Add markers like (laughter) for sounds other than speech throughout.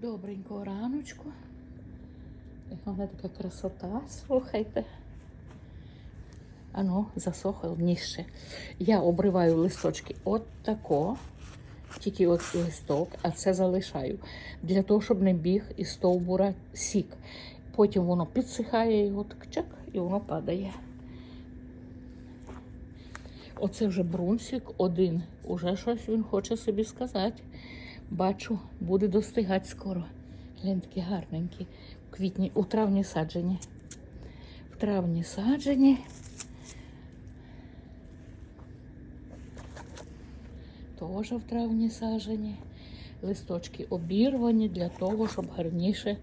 Добренького раночку. Вона така красота, слухайте. Ано, засохло нижче. Я обриваю листочки от тако, тільки от листок, а це залишаю. Для того, щоб не біг із стовбура сік. Потім воно підсихає і от чак, і воно падає. Оце вже брунсик один. Уже щось він хоче собі сказати. Бачу, буде достигати скоро. Глянь, гарненькі. У квітні, у травні саджені. В травні саджені. Теж в травні саджені. Листочки обірвані для того, щоб гарніше.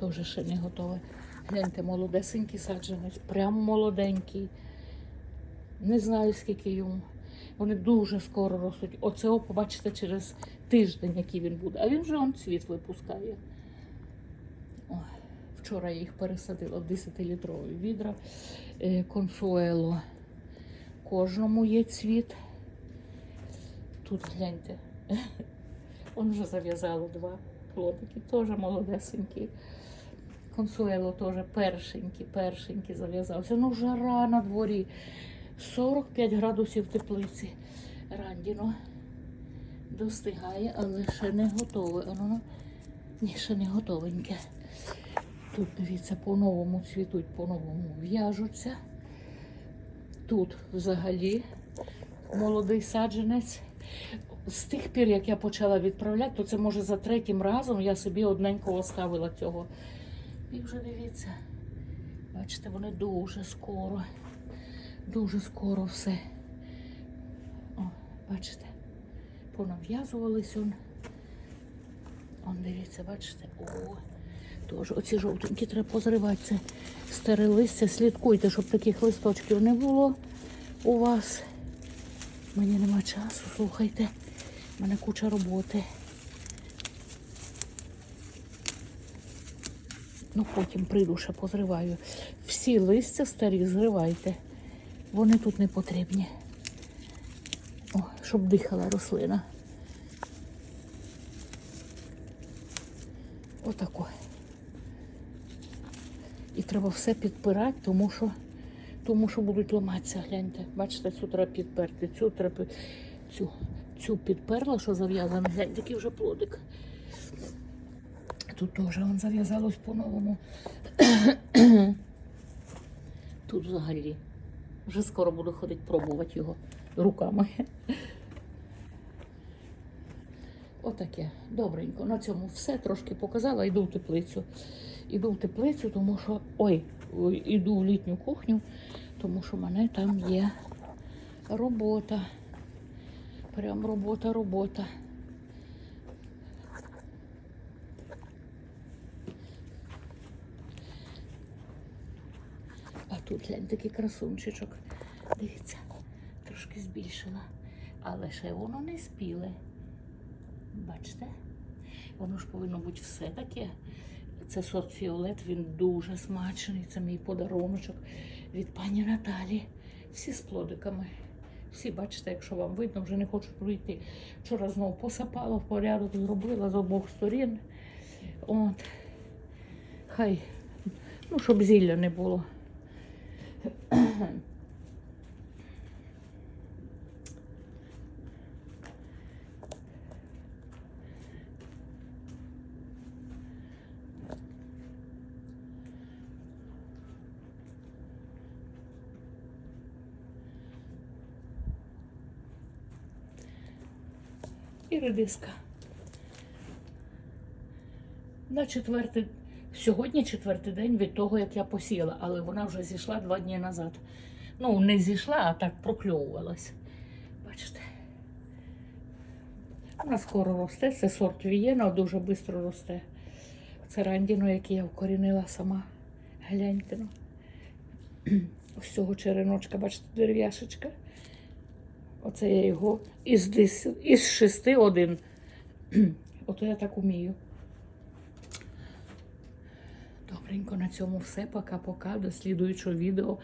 Теж ще не готове. Гляньте, молодесенький саджанець, прямо молоденький. Не знаю, скільки йому. Вони дуже скоро ростуть. Оце побачите через тиждень, який він буде. А він вже он цвіт випускає. Ой, вчора я їх пересадила в 10-літрові відра. Е, Консуело. Кожному є цвіт. Тут гляньте. Он вже зав'язало два плодики, теж молодесенькі. Консуело теж першенькі, першенькі зав'язався. Ну, жара на дворі. 45 градусів теплиці. Рандіно достигає, але ще не готове. Воно ще не готовеньке. Тут, дивіться, по-новому цвітуть, по-новому в'яжуться. Тут взагалі молодий саджанець. З тих пір, як я почала відправляти, то це може за третім разом я собі одненько оставила цього. І вже дивіться, бачите, вони дуже скоро. Дуже скоро все. О, бачите, понав'язувались он. Он, дивіться, бачите? О, тож оці жовтенькі треба позривати. Це старе листя. Слідкуйте, щоб таких листочків не було у вас. Мені нема часу, слухайте. У мене куча роботи. Ну, потім прийду ще позриваю. Всі листя старі зривайте. Вони тут не потрібні. О, щоб дихала рослина. Отако. І треба все підпирати, тому що, тому що будуть ламатися. Гляньте. Бачите, цю треба підперти, цю треба цю, цю підперла, що зав'язана. Гляньте, який вже плодик. Тут теж зав'язалось по-новому. (coughs) Тут взагалі. Вже скоро буду ходити пробувати його руками. Отаке. Добренько. На цьому все трошки показала. Йду в теплицю. Іду в теплицю, тому що. Ой, іду в літню кухню, тому що в мене там є робота. Прям робота, робота. Тут глянь, такий красунчичок. Дивіться, трошки збільшила. Але ще воно не спіле. Бачите? Воно ж повинно бути все таке. Це сорт фіолет, він дуже смачний. Це мій подаруночок від пані Наталі. Всі з плодиками. Всі, бачите, якщо вам видно, вже не хочуть пройти. Вчора знову посапала в порядок, зробила з обох сторін. От. Хай, ну, щоб зілля не було. І редиска. На четвертий, сьогодні четвертий день від того, як я посіяла, але вона вже зійшла два дні назад. Ну, не зійшла, а так прокльовувалась. Бачите? Вона скоро росте, це сорт Вієна, дуже швидко росте. Це рандіно, яке я вкорінила сама. Гляньте. ну. (clears throat) Ось цього череночка, бачите, дерев'яшечка. Оце я його із, із шести один. (clears throat) Ото я так умію. Добренько, на цьому все. Пока-пока. До слідуючого відео.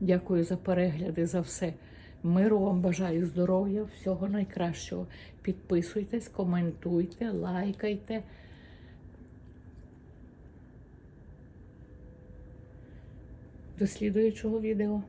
Дякую за перегляди, за все. Миру вам бажаю здоров'я, всього найкращого. Підписуйтесь, коментуйте, лайкайте. До слідуючого відео.